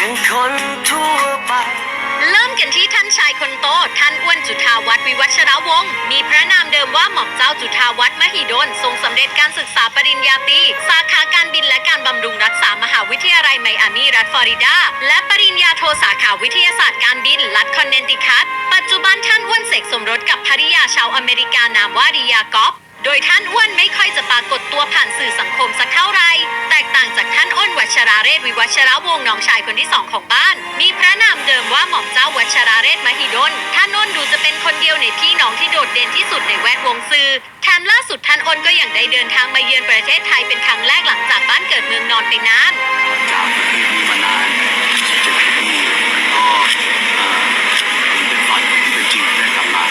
ยังคนทั่วไป เริ่มกันที่ท่านชายคนโต ท่านอ้วนจุฑาวัฒน์วิวัชรวงศ์ มีพระนามเดิมว่าหม่อมเจ้าจุฑาวัฒน์มหิดล ทรงสำเร็จการศึกษาปริญญาตรี สาขาการบินและการบำรุงรักษามหาวิทยาลัยไมอามีรัฐฟลอริดา และปริญญาโทสาขาวิทยาศาสตร์การบินรัฐคอนเนตติคัต ปัจจุบันท่านอ้วนเสกสมรสกับภริยาชาวอเมริกานามว่าริยากอฟโดยท่านอ้วนไม่ค่อยจะปรากฏตัวผ่านสื่อสังคมสักเท่าไหร่ ราเรศวิวัชรวงศ์น้องชายคนที่สองของบ้าน มีพระนามเดิมว่าหม่อมเจ้าวัชราเรศมหิดลท่านอ้นดูจะเป็นคนเดียวในพี่น้องที่โดดเด่นที่สุดในแวดวงสื่อแถมล่าสุดท่านอนก็ยังได้เดินทางมาเยือนประเทศไทยเป็นครั้งแรกหลังจากบ้านเกิดเมืองนอนไปนานจากประเทศนี้มานานเจ็ดปีก็เอ่อเป็นฝันที่เป็นจริงได้กลับมา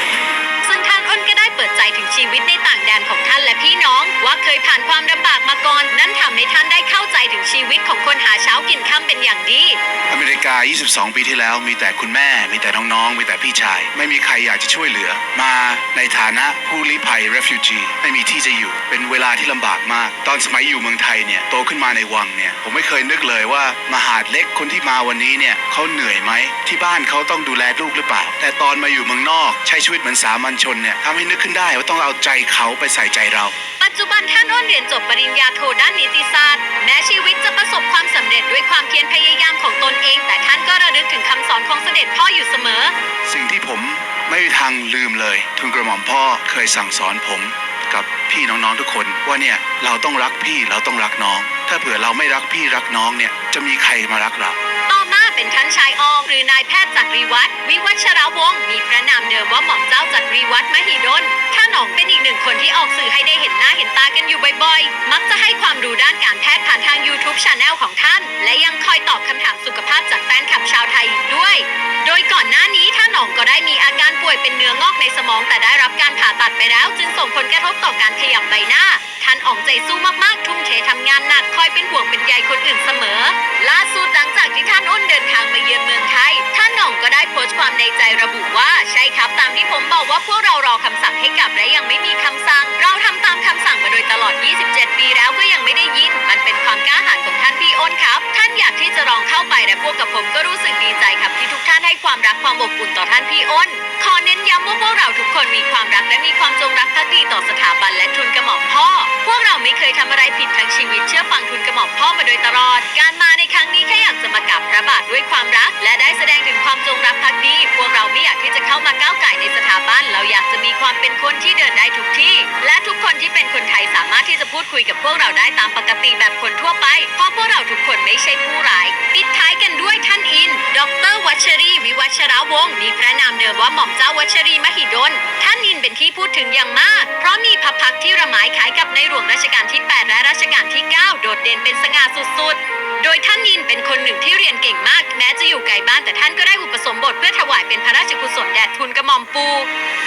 ซึ่งท่านอ้นก็ได้เปิดใจถึงชีวิตในต่างแดนของท่านและพี่น้อง ว่าเคยผ่านความลำบากมาก่อนนั่นทำให้ท่านา 22 ปีที่แล้ว มีแต่คุณแม่ มีแต่น้องๆ มีแต่พี่ชาย ไม่มีใครอยากจะช่วยเหลือ มาในฐานะผู้ลี้ภัย refugee ไม่มีที่จะอยู่ เป็นเวลาที่ลำบากมาก ตอนสมัยอยู่เมืองไทยเนี่ย โตขึ้นมาในวังเนี่ย ผมไม่เคยนึกเลยว่ามหาดเล็กคนที่มาวันนี้เนี่ยเขาเหนื่อยไหม ที่บ้านเขาต้องดูแลลูกหรือเปล่า แต่ตอนมาอยู่เมืองนอก ใช้ชีวิตเหมือนสามัญชนเนี่ยทำให้นึกขึ้นได้ว่าต้องเอาใจเขาไปใส่ใจเรา ปัจจุบันท่านอ้นเรียนจบป ไม่มีทางลืมเลย ทุนกระหม่อมพ่อเคยสั่งสอนผมกับพี่น้องๆทุกคนว่าเนี่ยเราต้องรักพี่เราต้องรักน้อง ถ้าเผื่อเราไม่รักพี่รักน้องเนี่ยจะมีใครมารักเราต่อมาเป็นท่านชายอองหรือนายแพทย์จักรีวัฒน์วิวัชรวงศ์มีพระนามเดิมว่าหม่อมเจ้าจักรีวัฒน์มหิดลท่านอ๋องเป็นอีกหนึ่งคนที่ออกสื่อให้ได้เห็นหน้าเห็นตากันอยู่บ่อยๆ มักจะให้ความรู้ด้านการแพทย์ผ่านทาง YouTube c h anel ของท่าน มองแต่ได้รับการผ่าตัดไปแล้ว จึงส่งผลกระทบต่อการขยับใบหน้า ท่านอ๋องใจสู้มากๆ ทุ่มเททำงานหนักคอยเป็นห่วงเป็นใยคนอื่นเสมอ ล่าสุดหลังจากที่ท่านอ้นเดินทางมาเยือนเมืองไทย ท่านหน่องก็ได้โพสต์ความในใจระบุว่าใช่ครับตามที่ผมบอกว่าพวกเรารอคำสั่งให้กลับและยังไม่มีคำสั่ง เราทำตามคำสั่งมาโดยตลอด 27 ปีแล้วก็ยังไม่ได้ยิน มันเป็นความกล้าหาญของท่านพี่อ้นครับ ท่านอยากที่จะลองเข้าไปและพวกกับผมก็รู้สึกดีใจครับที่ทุกท่านให้ความรักความอบอุ่นต่อท่านพี่อ้นำว่าพวกเราทุกคนมีความรักและมีความจงรักภักดีต่อสถาบันและทุนกระหม่อมพ่อ พวกเราไม่เคยทำอะไรผิดทั้งชีวิตเชื่อฟังทุนกระหม่อมพ่อมาโดยตลอด การมาในครั้งนี้แค่อยากจะมากราบพระบาทด้วยความรัก และได้แสดงถึงความจงรักภักดี พวกเราไม่อยากที่จะเข้ามาก้าวไก่ในสถาบัน เราอยากจะมีความเป็นคนที่เดินได้ทุกที่ และทุกคนที่เป็นคนไทยสามารถที่จะพูดคุยกับพวกเราได้ตามปกติแบบคนทั่วไป เพราะพวกเราทุกคนไม่ใช่ผู้ร้าย ปิดท้ายกันด้วยท่านอิน ดรวัชรี วิวัชรวงศ์มีพระนาม เดิมว่าหม่อมเจ้าวัชรีมหิดลท่านอินเป็นที่พูดถึงอย่างมาก เพราะมีพระพักตร์ที่ระหมายคล้ายกับในหลวงรัชกาลที่ 8 และรัชกาลที่ 9 โดดเด่นเป็นสง่าสุดๆ โดยท่านอินเป็นคนหนึ่งที่เรียนเก่งมาก แม้จะอยู่ไกลบ้านแต่ท่านก็ได้อุปสมบทเพื่อถวายเป็นพระราชกุศลแด่ทุนกระหม่อมปู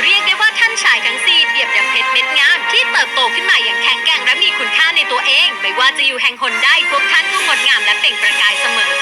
เรียกได้ว่าท่านชายทั้งสี่เปรียบดังเพชรเม็ดงามที่เติบโตขึ้นมาอย่างแข็งแกร่งและมีคุณค่าในตัวเอง ไม่ว่าจะอยู่แห่งหนใดพวกท่านก็งดงามและเปล่งประกายเสมอ